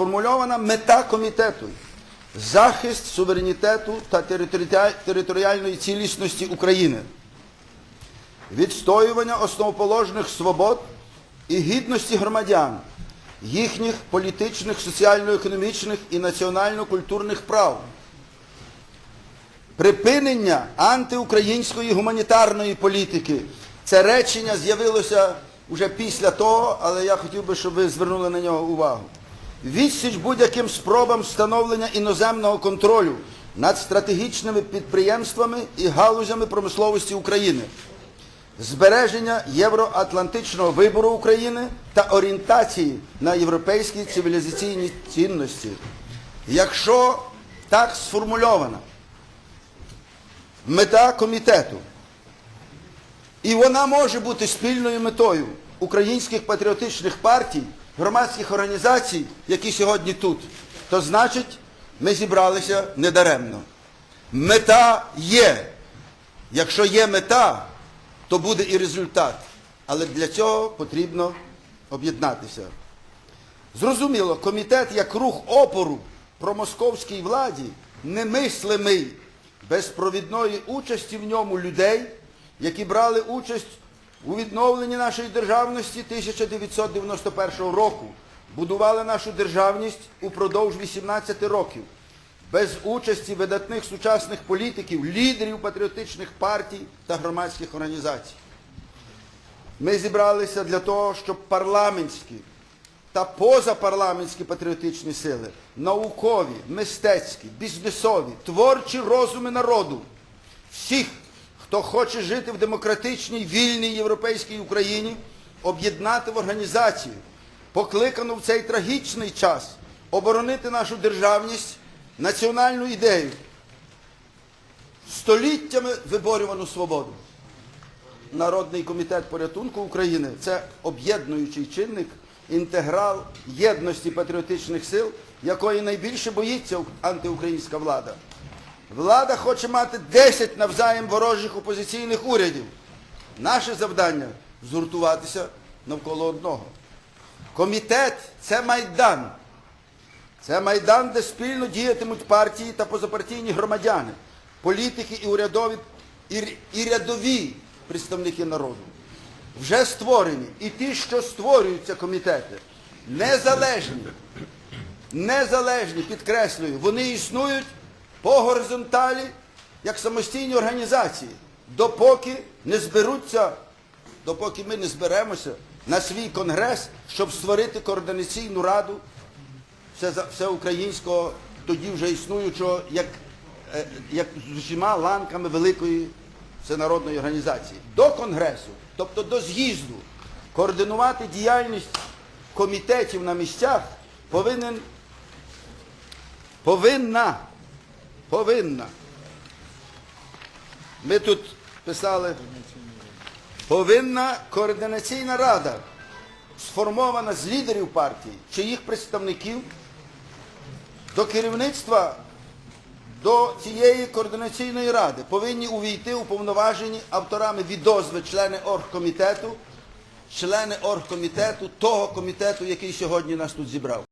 сформульована мета комітету захист суверенітету та територіальної цілісності України, відстоювання основоположних свобод і гідності громадян, їхніх політичних, соціально-економічних і національно-культурних прав, припинення антиукраїнської гуманітарної політики. Це речення з'явилося вже після того, але я хотів би, щоб ви звернули на нього увагу. Відсіч будь-яким спробам встановлення іноземного контролю над стратегічними підприємствами і галузями промисловості України, збереження євроатлантичного вибору України та орієнтації на європейські цивілізаційні цінності. Якщо так сформульована мета комітету. І вона може бути спільною метою українських патріотичних партій, громадських організацій, які сьогодні тут. То значить, ми зібралися недаремно. Мета є. Якщо є мета, то буде і результат. Але для цього потрібно об'єднатися. Зрозуміло, комітет як рух опору промосковській владі немислимий без провідної участі в ньому людей, які брали участь у відновленні нашої державності 1991 року, будували нашу державність упродовж 18 років, без участі видатних сучасних політиків, лідерів патріотичних партій та громадських організацій. Ми зібралися для того, щоб парламентські та позапарламентські патріотичні сили, наукові, мистецькі, бізнесові, творчі розуми народу, всіх, хто хоче жити в демократичній, вільній європейській Україні, об'єднати в організацію, покликану в цей трагічний час оборонити нашу державність, національну ідею, століттями виборювану свободу. Народний комітет порятунку України це об'єднуючий чинник, інтеграл єдності патріотичних сил, якої найбільше боїться антиукраїнська влада. Влада хоче мати 10 навзаєм ворожих опозиційних урядів. Наше завдання згуртуватися навколо одного. Комітет це майдан. Це майдан, де спільно діятимуть партії та позапартійні громадяни, політики і урядові і, і рядові представники народу. Вже створені. І ті, що створюються комітети, незалежні, незалежні, підкреслюю, вони існують по горизонталі як самостійні організації, допоки не зберуться, допоки ми не зберемося на свій конгрес, щоб створити координаційну раду всеукраїнського, тоді вже існуючого, як, е, як з усіма ланками великої всенародної організації. До Конгресу, тобто до з'їзду, координувати діяльність комітетів на місцях повинен, повинна, повинна. Ми тут писали, повинна координаційна рада сформована з лідерів партії чи їх представників до керівництва до цієї координаційної ради повинні увійти уповноважені авторами відозви члени оргкомітету, члени оргкомітету, того комітету, який сьогодні нас тут зібрав.